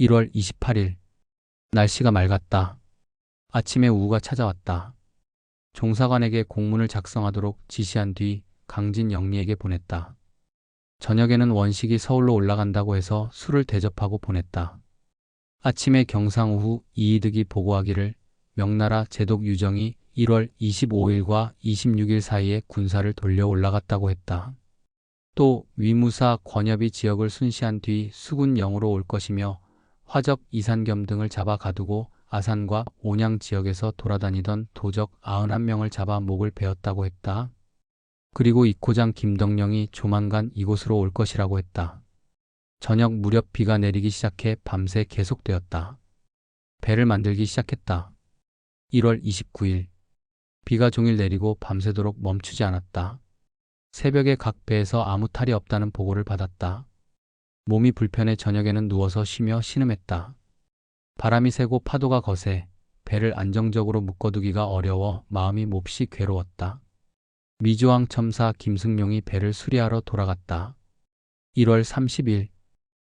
1월 28일. 날씨가 맑았다. 아침에 우우가 찾아왔다. 종사관에게 공문을 작성하도록 지시한 뒤 강진 영리에게 보냈다. 저녁에는 원식이 서울로 올라간다고 해서 술을 대접하고 보냈다. 아침에 경상우후 이이득이 보고하기를 명나라 제독 유정이 1월 25일과 26일 사이에 군사를 돌려 올라갔다고 했다. 또 위무사 권협이 지역을 순시한 뒤 수군 영으로 올 것이며 화적 이산겸 등을 잡아 가두고 아산과 온양 지역에서 돌아다니던 도적 91명을 잡아 목을 베었다고 했다. 그리고 이코장 김덕령이 조만간 이곳으로 올 것이라고 했다. 저녁 무렵 비가 내리기 시작해 밤새 계속되었다. 배를 만들기 시작했다. 1월 29일. 비가 종일 내리고 밤새도록 멈추지 않았다. 새벽에 각 배에서 아무 탈이 없다는 보고를 받았다. 몸이 불편해 저녁에는 누워서 쉬며 신음했다. 바람이 세고 파도가 거세 배를 안정적으로 묶어두기가 어려워 마음이 몹시 괴로웠다. 미조왕 첨사 김승룡이 배를 수리하러 돌아갔다. 1월 30일.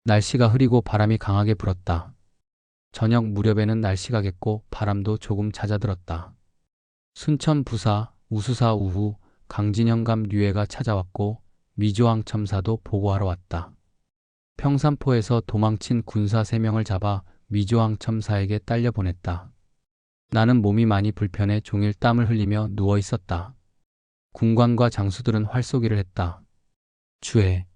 날씨가 흐리고 바람이 강하게 불었다. 저녁 무렵에는 날씨가 겠고 바람도 조금 잦아들었다. 순천 부사, 우수사 우후, 강진영감 류해가 찾아왔고 미조왕 첨사도 보고하러 왔다. 평산포에서 도망친 군사 3명을 잡아 미조왕 첨사에게 딸려 보냈다. 나는 몸이 많이 불편해 종일 땀을 흘리며 누워 있었다. 군관과 장수들은 활쏘기를 했다. 주해.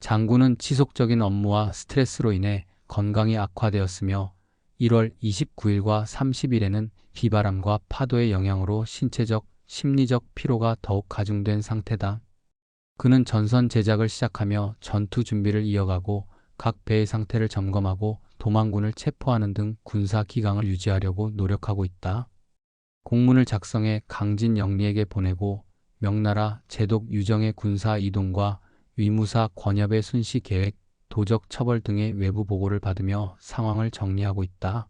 장군은 지속적인 업무와 스트레스로 인해 건강이 악화되었으며 1월 29일과 30일에는 비바람과 파도의 영향으로 신체적, 심리적 피로가 더욱 가중된 상태다. 그는 전선 제작을 시작하며 전투 준비를 이어가고 각 배의 상태를 점검하고 도망군을 체포하는 등 군사 기강을 유지하려고 노력하고 있다. 공문을 작성해 강진 영리에게 보내고 명나라 제독 유정의 군사 이동과 위무사 권협의 순시 계획, 도적 처벌 등의 외부 보고를 받으며 상황을 정리하고 있다.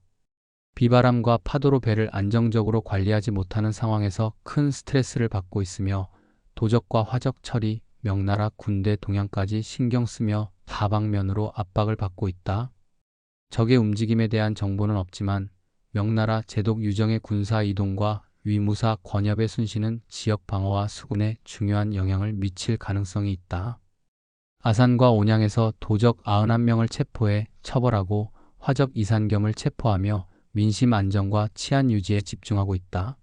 비바람과 파도로 배를 안정적으로 관리하지 못하는 상황에서 큰 스트레스를 받고 있으며 도적과 화적 처리, 명나라 군대 동향까지 신경 쓰며 다방면으로 압박을 받고 있다. 적의 움직임에 대한 정보는 없지만 명나라 제독 유정의 군사 이동과 위무사 권협의 순시는 지역 방어와 수군에 중요한 영향을 미칠 가능성이 있다. 아산과 온양에서 도적 91명을 체포해 처벌하고 화적 이산겸을 체포하며 민심 안정과 치안 유지에 집중하고 있다.